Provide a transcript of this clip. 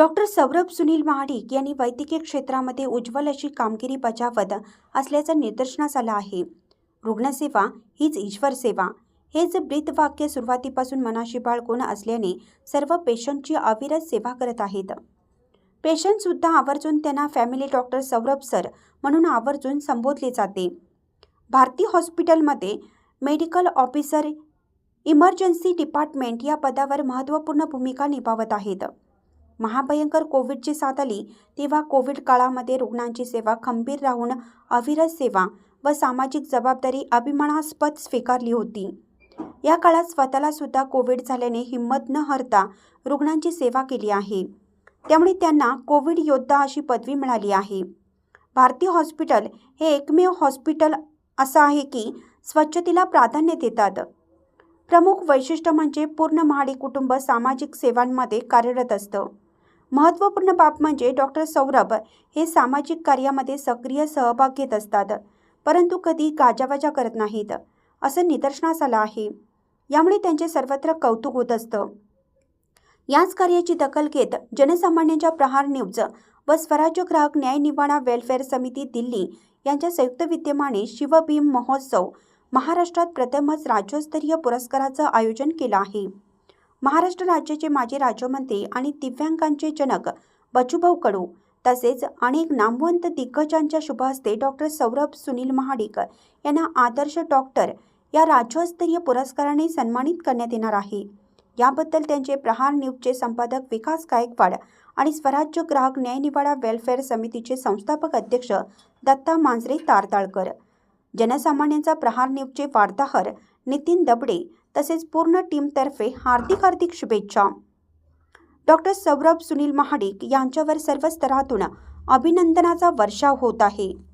Doctor Saurabh Sunil Mahadik यांनी वैद्यकीय क्षेत्रामध्ये उज्ज्वल अशी कामगिरी बजावत असल्याचं निदर्शनास आलं आहे. रुग्णसेवा हीच ईश्वर सेवा. हेच ब्रीदवाक्य सुरुवातीपासून मनाशी बाळगून असल्याने सर्व पेशंटची अविरत सेवा करत आहेत. पेशंटसुद्धा आवर्जून त्यांना फॅमिली डॉक्टर सौरभ सर म्हणून आवर्जून संबोधले जाते. भारती हॉस्पिटलमध्ये मेडिकल ऑफिसर इमर्जन्सी डिपार्टमेंट या पदावर महत्त्वपूर्ण भूमिका निभावत आहेत. महाभयंकर कोविडची साथ आली तेव्हा कोविड काळामध्ये रुग्णांची सेवा खंबीर राहून अविरत सेवा व सामाजिक जबाबदारी अभिमानास्पद स्वीकारली होती. या काळात स्वतःला सुद्धा कोविड झाल्याने हिंमत न हरता रुग्णांची सेवा केली आहे. त्यामुळे त्यांना कोविड योद्धा अशी पदवी मिळाली आहे. भारतीय हॉस्पिटल हे एकमेव हॉस्पिटल असं आहे की स्वच्छतेला प्राधान्य देतात. प्रमुख वैशिष्ट्य म्हणजे पूर्ण महाडी कुटुंब सामाजिक सेवांमध्ये कार्यरत असतं. महत्त्वपूर्ण बाब म्हणजे डॉक्टर सौरभ हे सामाजिक कार्यामध्ये सक्रिय सहभाग घेत असतात परंतु कधी गाजावाजा करत नाहीत असं निदर्शनास आलं आहे. यामुळे त्यांचे सर्वत्र कौतुक होत असतं. याच कार्याची दखल घेत जनसामान्यांच्या प्रहार न्यूज व स्वराज्य ग्राहक न्याय निवाडा वेलफेअर समिती दिल्ली यांच्या संयुक्त विद्यमाने शिवभीम महोत्सव महाराष्ट्रात प्रथमच राज्यस्तरीय पुरस्काराचं आयोजन केलं आहे. महाराष्ट्र राज्याचे माजी राज्यमंत्री आणि दिव्यांगांचे जनक बचूभाऊ कडू तसेच अनेक नामवंत दिग्गजांच्या शुभहस्ते डॉक्टर सौरभ सुनील महाडिक यांना आदर्श डॉक्टर या राज्यस्तरीय पुरस्काराने सन्मानित करण्यात येणार आहे. याबद्दल त्यांचे प्रहार न्यूजचे संपादक विकास गायकवाड आणि स्वराज्य ग्राहक न्यायनिवाडा वेलफेअर समितीचे संस्थापक अध्यक्ष दत्ता मांजरे तारताळकर. जनसामान्यांचा प्रहार न्यूजचे वार्ताहर नितीन दबडे तसेच पूर्ण टीमतर्फे हार्दिक हार्दिक शुभेच्छा. डॉक्टर सौरभ सुनील महाडिक यांच्यावर सर्व स्तरातून अभिनंदनाचा वर्षाव होत आहे.